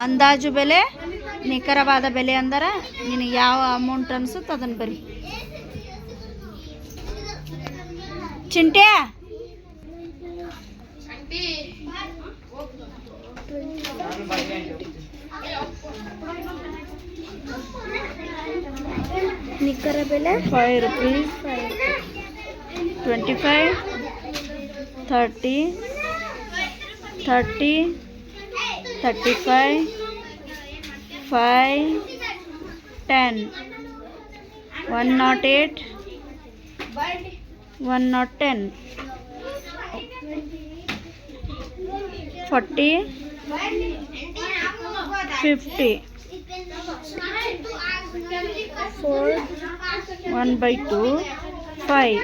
ಅಂದಾಜು ಬೆಲೆ ನಿಖರವಾದ ಬೆಲೆ ಅಂದ್ರೆ ನಿನಗೆ ಯಾವ ಅಮೌಂಟ್ ಅನ್ಸುತ್ತೆ ಅದನ್ನು ಬರಿ. ಚಿಂಟೆ? ನಿಖರ ಬೆಲೆ? Five rupees twenty five thirty thirty thirty five five ten. One not eight one not 4 one by two. Five.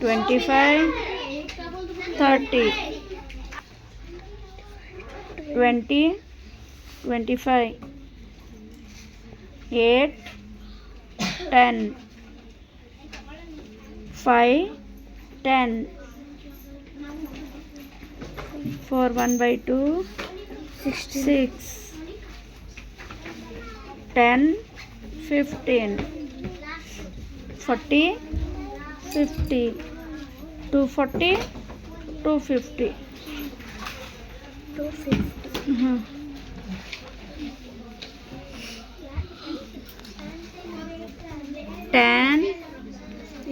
Twenty five thirty. Twenty twenty five eight ten five ten four one by two sixty six ten fifteen forty fifty two forty two fifty two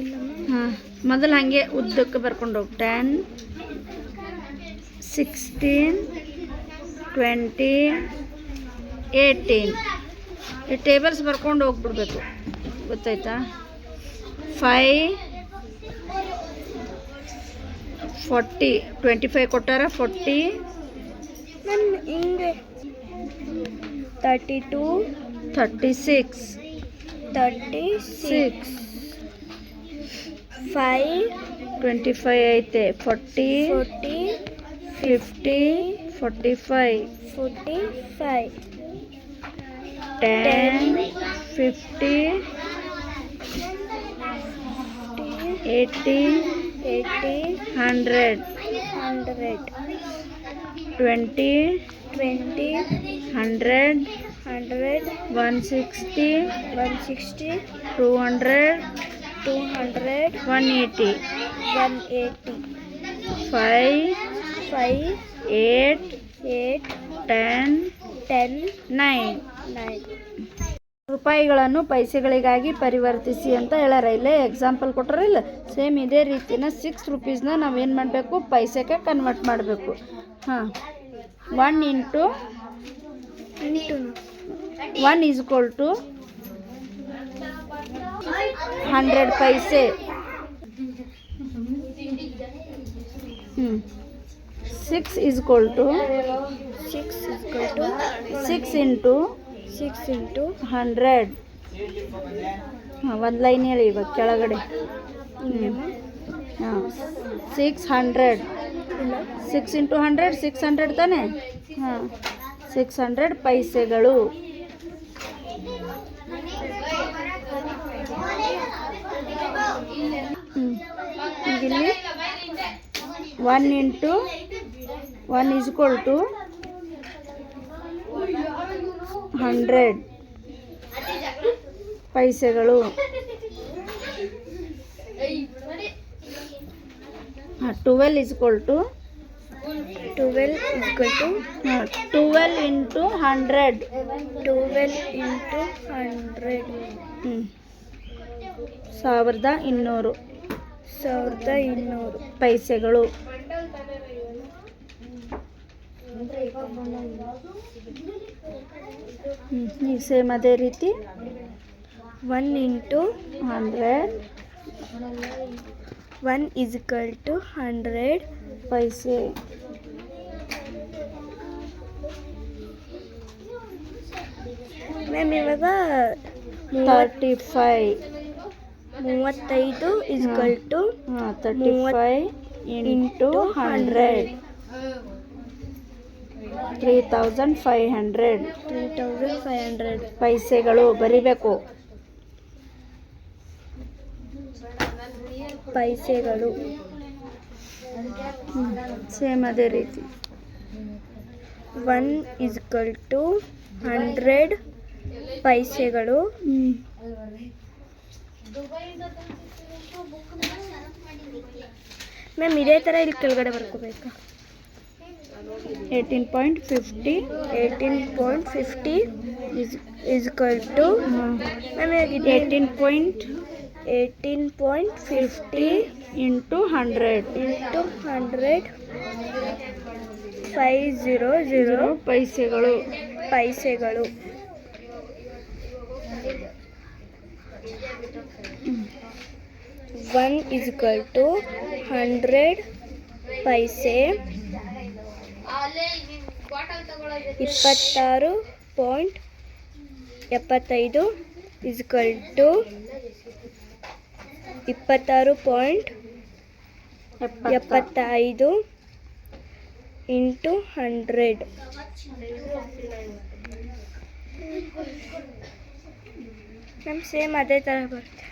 ಇಲ್ಲ ಹಾಂ, ಮೊದಲು ಹಾಗೆ ಉದ್ದಕ್ಕೆ ಬರ್ಕೊಂಡು ಹೋಗಿ. Ten sixteen twenty eighteen ಈ tables ಬರ್ಕೊಂಡು ಹೋಗ್ಬಿಡ್ಬೇಕು. ಗೊತ್ತಾಯ್ತಾ? ಫೈ ಫಾರ್ಟಿ ಟ್ವೆಂಟಿ ಫೈವ್ ಕೊಟ್ಟಾರ ಫಾರ್ಟಿ ಮ್ಯಾಮ್ ಹಿಂಗೆ thirty two thirty six thirty six five twenty five ಐತೆ forty forty fifty forty five forty five ten fifty eighty eighty hundred hundred twenty twenty hundred hundred one sixty one sixty two hundred two hundred one eighty one eighty five five eight eight ten ten nine nine ರೂಪಾಯಿಗಳನ್ನು ಪೈಸೆಗಳಿಗಾಗಿ ಪರಿವರ್ತಿಸಿ ಅಂತ ಹೇಳ್ಯಾರ. ಇಲ್ಲೇ example ಕೊಟ್ಟರೆ ಇಲ್ಲ? Same ಇದೇ ರೀತಿನ six ರುಪೀಸ್ನ ನಾವೇನು ಮಾಡಬೇಕು? ಪೈಸೆಗೆ ಕನ್ವರ್ಟ್ ಮಾಡಬೇಕು. ಹಾಂ. One into into one is equal to hundred ಪೈಸೆ ಹ್ಞೂ six is equal to six six into six into hundred. ಹಾಂ ಒಂದು ಲೈನ್ ಹೇಳಿ ಇವಾಗ ಕೆಳಗಡೆ. ಹಾಂ six hundred. Six into hundred six hundred ತಾನೆ? ಹಾಂ ಸಿಕ್ಸ್ ಹಂಡ್ರೆಡ್ ಪೈಸೆಗಳು. ಹ್ಞೂ ಇಲ್ಲಿ one into one is equal to hundred. ಪೈಸೆಗಳು. Twelve is equal to twelve is equal to twelve into hundred twelve into hundred ಹ್ಞೂ ಸಾವಿರದ ಇನ್ನೂರು. ಸಾವಿರದ ಇನ್ನೂರು. ಪೈಸೆಗಳು. ಈಗ ಸೇಮ್ ಅದೇ ರೀತಿ one into hundred one is equal to hundred paise ma'am ಇವಾಗ ಮೂವತ್ ತರ್ಟಿ ಫೈವ್ ಮೂವತ್ತೈದು ಇಸ್ಕಲ್ ಟು ಹಾಂ ತರ್ಟಿ ಮೂವತ್- five into hundred three thousand five hundred three thousand five hundred ಪೈಸೆಗಳು ಬರಿಬೇಕು. ಪೈಸೆಗಳು. ಸೇಮ್ ಅದೇ ರೀತಿ. One is equal to hundred ಪೈಸೆಗಳು. Ma'am ಇದೇ ಥರ ಇಲ್ಲಿ ಕೆಳಗಡೆ ಬರ್ಕೋಬೇಕಾ? Eighteen point fifty eighteen point fifty is is equal to ma'am eighteen point eighteen point fifty into hundred into hundred five zero zero ಪೈಸೆಗಳು ಪೈಸೆಗಳು one is equal to hundred ಪೈಸೆ ಇಪ್ಪತ್ತಾರು point ಎಪ್ಪತ್ತೈದು is equal to ಇಪ್ಪತ್ತಾರು point ಎಪ್ಪತ್ತೈದು into hundred. ನಮ್ಮ same ಅದೇ ಥರ ಬರುತ್ತೆ.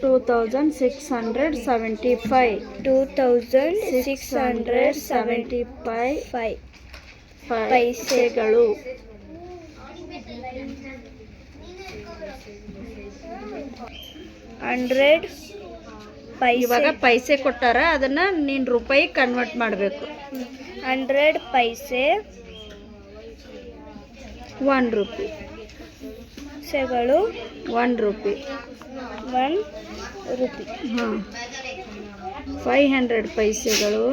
Two thousand six hundred seventy five two thousand six hundred seventy seventy five ಪೈಸೆಗಳು hundred ಇವಾಗ ಪೈಸೆ ಪೈಸೆ ಕೊಟ್ಟಾರ ಅದನ್ನ ನೀನು ರೂಪಾಯಿ ಕನ್ವರ್ಟ್ ಮಾಡಬೇಕು. ಹಂಡ್ರೆಡ್ ಪೈಸೆ ಒನ್ ರೂಪಿ ಸೆಗಳು ಒನ್ ರುಪಿ ಒನ್ ರುಪಿ ಹಾಂ ಫೈವ್ ಹಂಡ್ರೆಡ್ ಪೈಸೆಗಳು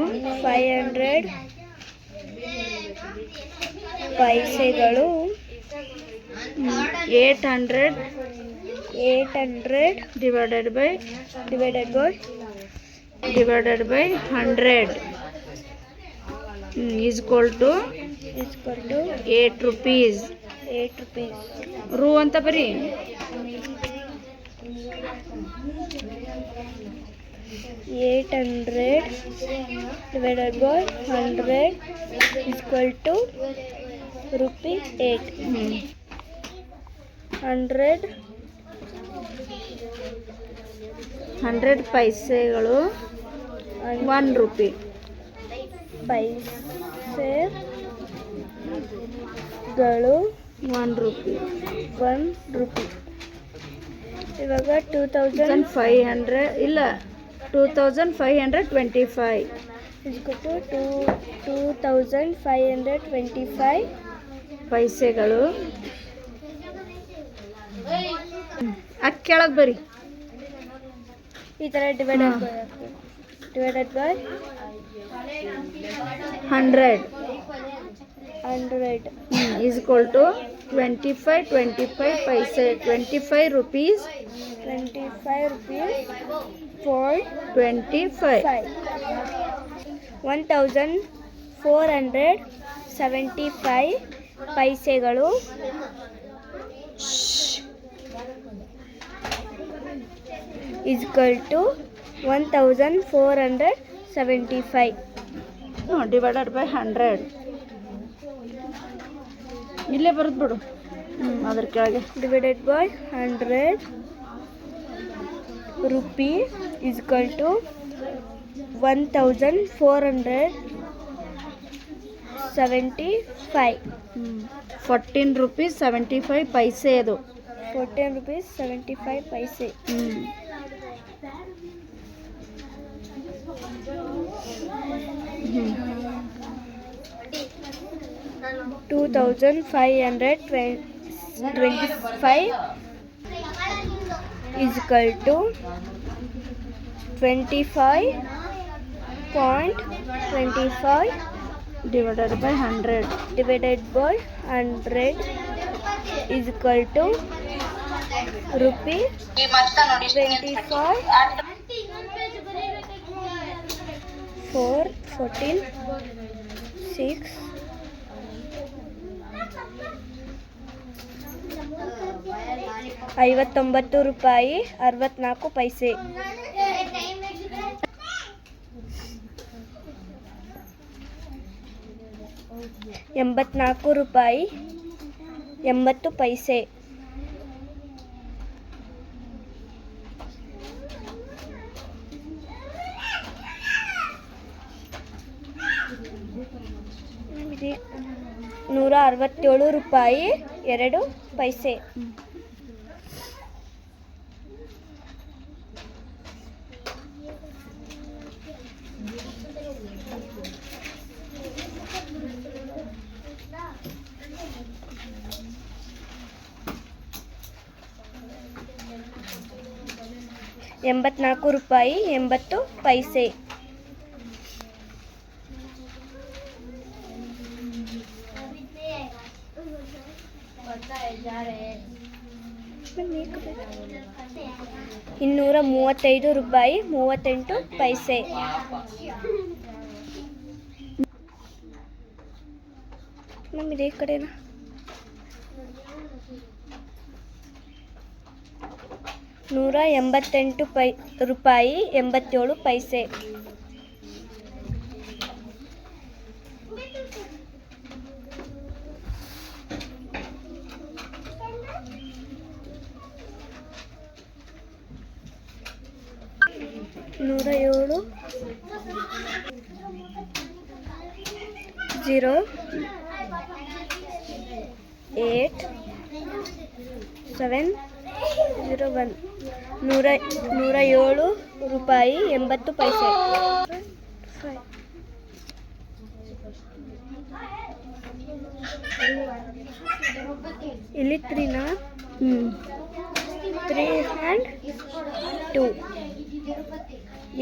five hundred ಪೈಸೆಗಳು eight hundred eight hundred divided by divided by divided by hundred is equal to is equal to eight rupees eight rupees ರೂ ಅಂತ ಬರೀ eight hundred divided by hundred is equal to rupee eight hundred hundred ಪೈಸೆಗಳು one rupee ಪೈಸೆಗಳು one rupee one rupee ಇವಾಗ two thousand thousand five hundred ಇಲ್ಲ. Two thousand five hundred twenty five is equal to two two thousand five hundred twenty ಪೈಸೆಗಳು ಅಕ್ಕಿ ಕೆಳಗೆ ಬರಿ ಈ ಥರ divide divided by hundred hundred is equal to twenty five twenty five paise twenty five rupees twenty five rupees four twenty five one thousand four hundred seventy five ಪೈಸೆಗಳು is equal to one thousand four hundred seventy five divided by hundred ಇಲ್ಲೇ ಬರೆದು ಬಿಡು. ಹ್ಞೂ ಅದ್ರ ಕೆಳಗೆ divided by 100 rupee is equal to 1475 fourteen rupees seventy five ಪೈಸೆ ಅದು. 14 rupees 75 ಪೈಸೆ ಹ್ಞೂ two thousand five hundred twenty-five is equal to twenty-five point twenty-five divided by hundred divided by hundred is equal to rupee twenty-five four fourteen six ಐವತ್ತೊಂಬತ್ತು ರೂಪಾಯಿ ಅರವತ್ನಾಲ್ಕು ಪೈಸೆ. ಎಂಬತ್ನಾಲ್ಕು ರೂಪಾಯಿ ಎಂಬತ್ತು ಪೈಸೆ. ನೂರ ಅರವತ್ತೇಳು ರೂಪಾಯಿ ಎರಡು ಪೈಸೆ. ಎಂಬತ್ನಾಲ್ಕು ರೂಪಾಯಿ ಎಂಬತ್ತು ಪೈಸೆ. ಇನ್ನೂರ ಮೂವತ್ತೈದು ರೂಪಾಯಿ ಮೂವತ್ತೆಂಟು ಪೈಸೆ. ಮ್ಯಾಮ್ ಈ ಕಡೆನಾ? ನೂರ ಎಂಬತ್ತೆಂಟು ಪೈ ರೂಪಾಯಿ ಎಂಬತ್ತೇಳು ಪೈಸೆ ನೂರ ಏಳು zero eight seven zero one ನೂರ ನೂರ ಏಳು ರೂಪಾಯಿ ಎಂಬತ್ತು ಪೈಸೆ. ಇಲ್ಲಿ ತ್ರೀನಾ ಹ್ಞೂ ತ್ರೀ ಆ್ಯಂಡ್ ಟು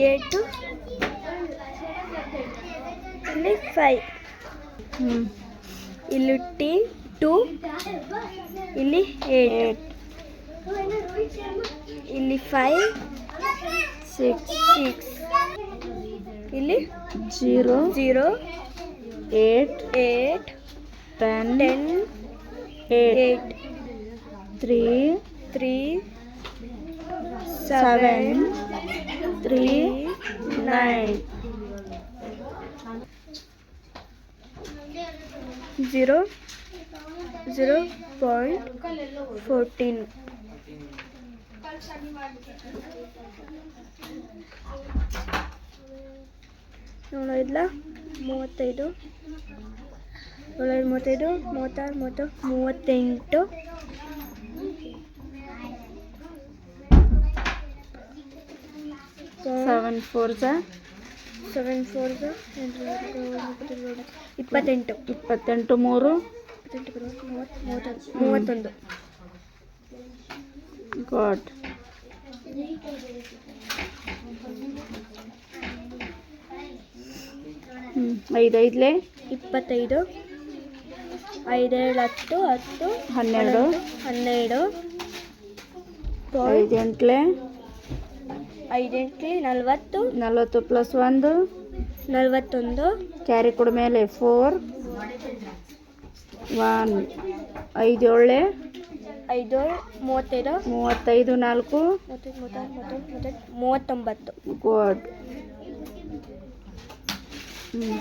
ಏಟು. ಇಲ್ಲಿ ಫೈವ್ ಹ್ಞೂ ಇಲ್ಲಿ ಟಿ ಟು ಇಲ್ಲಿ ಏಟ್. ಇಲ್ಲಿ ಫೈವ್ ಸಿಕ್ಸ್ ಸಿಕ್ಸ್ ಇಲ್ಲಿ zero zero eight eight ten ten eight eight three three seven seven three nine zero zero point fourteen ಏಳೈದ್ಲ ಮೂವತ್ತೈದು. ಏಳೈದು ಮೂವತ್ತೈದು ಮೂವತ್ತಾರು ಮೂವತ್ತು ಮೂವತ್ತೆಂಟು. ಸೆವೆನ್ ಫೋರ್ ಸೆವೆನ್ ಫೋರ್ ಇಪ್ಪತ್ತೆಂಟು. ಇಪ್ಪತ್ತೆಂಟು ಮೂರು. ಮೂವತ್ತೊಂದು. ಗಾಡ್ ಹ್ಞೂ ಐದು ಐದಲೇ? ಇಪ್ಪತ್ತೈದು. ಐದೇಳು ಹತ್ತು ಹತ್ತು ಹನ್ನೆರಡು. ಹನ್ನೆರಡು ಐದೆಂಟ್ಲೆ ಐದೆಂಟ್ಲೆ ನಲ್ವತ್ತು. ನಲವತ್ತು ಪ್ಲಸ್ ಒಂದು? ನಲ್ವತ್ತೊಂದು. ಕ್ಯಾರಿ ಕೊಡ ಮೇಲೆ ಫೋರ್. ಒನ್. ಐದೇಳೆ ಐದು ಮೂವತ್ತೈದು ಮೂವತ್ತೈದು ನಾಲ್ಕು ಮೂವತ್ತೈದು ಮೂವತ್ತಾರು ಮೂವತ್ತೊಂದು ಮೂವತ್ತೆಂಟು ಮೂವತ್ತೊಂಬತ್ತು ಗೋಡ್ ಹ್ಞೂ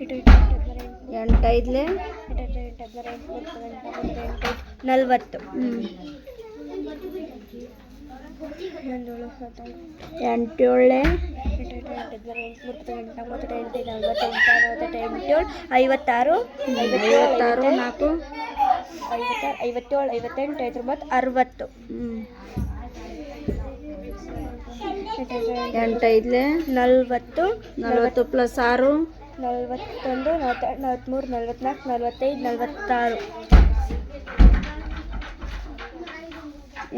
ಇಟ್ಟು ಇಟ್ಟು ಇಟ್ಟು ಹದಿನಾರು ಎಂಟು ಐದಲೇ ಎಂಟು ಇಟ್ಟು ಇಟ್ಟು ಹದಿನಾರು ಎಂಟು ಮೂವತ್ತು ಎಂಟು ಮೂವತ್ತು ಎಂಟು ನಲ್ವತ್ತು ಹ್ಞೂ ಹನ್ನೊಂದೇಳು ಹದಿನಾರು ಎಂಟು ಏಳೆ ಎಂಟು ಇಟ್ಟು ಎಂಟು ಹದಿನಾರು ಎಂಟು ಮೂವತ್ತು ಎಂಟು ಮೂವತ್ತೆಂಟು ನಲ್ವತ್ತೆಂಟು ಅರವತ್ತೆಂಟು ಎಂಟೇಳು ಐವತ್ತಾರು ಐವತ್ತಾರು ನಾಲ್ಕು ಐವತ್ತಾರು ಐವತ್ತೇಳು ಐವತ್ತೆಂಟು ಐವತ್ತೊಂಬತ್ತು ಅರವತ್ತು. ಎಂಟೈದ್ಲೆ ನಲ್ವತ್ತು ನಲ್ವತ್ತು ಪ್ಲಸ್ ಆರು. ನಲ್ವತ್ತೊಂದು ನಲ್ವತ್ತೆರಡು ನಲ್ವತ್ತ್ಮೂರು ನಲ್ವತ್ನಾಲ್ಕು ನಲ್ವತ್ತೈದು ನಲ್ವತ್ತಾರು.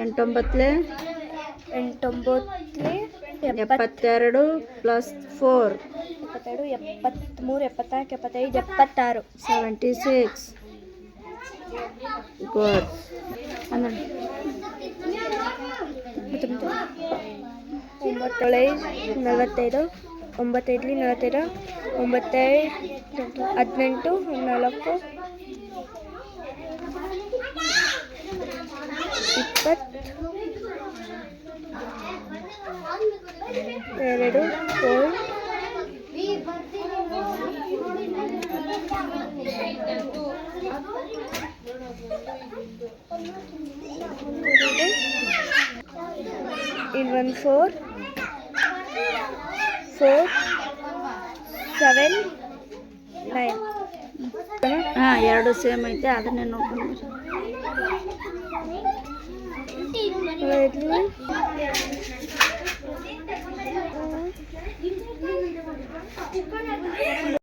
ಎಂಟೊಂಬತ್ತಲೇ ಎಪ್ಪತ್ತು ಎಪ್ಪತ್ತೆರಡು ಪ್ಲಸ್ ಫೋರ್ ಎಪ್ಪತ್ತೆರಡು ಎಪ್ಪತ್ತ್ಮೂರು ಎಪ್ಪತ್ನಾಲ್ಕು ಎಪ್ಪತ್ತೈದು ಎಪ್ಪತ್ತಾರು. ಸೆವೆಂಟಿ ಸಿಕ್ಸ್ ಗುಡ್ ಅಂದ್ರೆ ಒಂಬತ್ತೇಳು ನಲವತ್ತೈದು ಒಂಬತ್ತೈದಲಿ ನಲವತ್ತೈದು ಒಂಬತ್ತೈದು ಹದಿನೆಂಟು ನಾಲ್ಕು ಎರಡು ಇಲ್ಲಿ ಒಂದು ಫೋರ್ ಫೋರ್ ಸೆವೆನ್ ನೈನ್ ಹಾಂ ಎರಡು ಸೇಮ್ ಐತೆ ಅದನ್ನೇ ನೋಡ್ಕೊಂಡು con el...